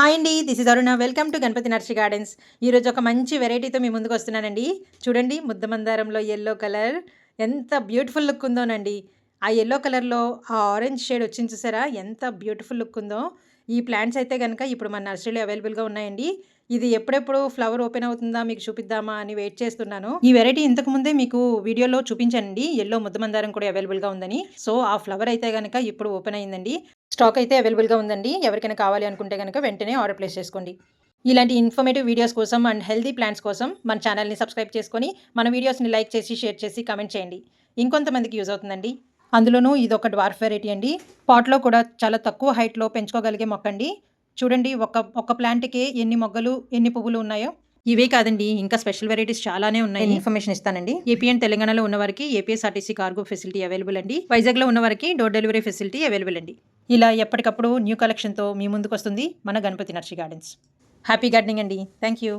Hi అండి this is Aruna welcome to Ganapati nursery gardens ఈరోజు ఒక మంచి వెరైటీతో మీ ముందుకు వస్తున్నానండి. చూడండి ముద్ద మందారంలో ఎల్లో కలర్ ఎంత బ్యూటిఫుల్ లుక్ ఉందోనండి. ఆ ఎల్లో కలర్లో ఆ ఆరెంజ్ షేడ్ వచ్చింది చూసారా? ఎంత బ్యూటిఫుల్ లుక్ ఉందో. ఈ ప్లాంట్స్ అయితే కనుక ఇప్పుడు మన నర్సరీలో అవైలబుల్గా ఉన్నాయండి. ఇది ఎప్పుడెప్పుడు ఫ్లవర్ ఓపెన్ అవుతుందా మీకు చూపిద్దామా అని వెయిట్ చేస్తున్నాను. ఈ వెరైటీ ఇంతకు ముందే మీకు వీడియోలో చూపించండి ఎల్లో ముద్దమందారం కూడా అవైలబుల్గా ఉందని. సో ఆ ఫ్లవర్ అయితే కనుక ఇప్పుడు ఓపెన్ అయిందండి. స్టాక్ అయితే అవైలబుల్గా ఉందండి. ఎవరికైనా కావాలి అనుకుంటే కనుక వెంటనే ఆర్డర్ ప్లేస్ చేసుకోండి. ఇలాంటి ఇన్ఫర్మేటివ్ వీడియోస్ కోసం అండ్ హెల్తీ ప్లాన్స్ కోసం మన ఛానల్ని సబ్స్క్రైబ్ చేసుకొని మన వీడియోస్ని లైక్ చేసి షేర్ చేసి కమెంట్ చేయండి. ఇంకొంతమందికి యూజ్ అవుతుందండి. అందులోనూ ఇది ఒక డ్వార్ఫ్ వెరైటీ అండి. పాట్లో కూడా చాలా తక్కువ హైట్లో పెంచుకోగలిగే మొక్క అండి. చూడండి ఒక ఒక ప్లాంట్కి ఎన్ని మొగ్గలు ఎన్ని పువ్వులు ఉన్నాయో. ఇవే కాదండి ఇంకా స్పెషల్ వెరైటీస్ చాలానే ఉన్నాయి. ఇన్ఫర్మేషన్ ఇస్తానండి? ఏపీ అండ్ తెలంగాణలో ఉన్న వారికి ఏపీఎస్ఆర్టీసీ కార్గో ఫెసిలిటీ అవైలబుల్ అండి. వైజాగ్లో ఉన్న వారికి డోర్ డెలివరీ ఫెసిలిటీ అవైలబుల్ అండి. ఇలా ఎప్పటికప్పుడు న్యూ కలెక్షన్తో మీ ముందుకు వస్తుంది మన Ganapati nursery gardens. Happy gardening అండి. Thank you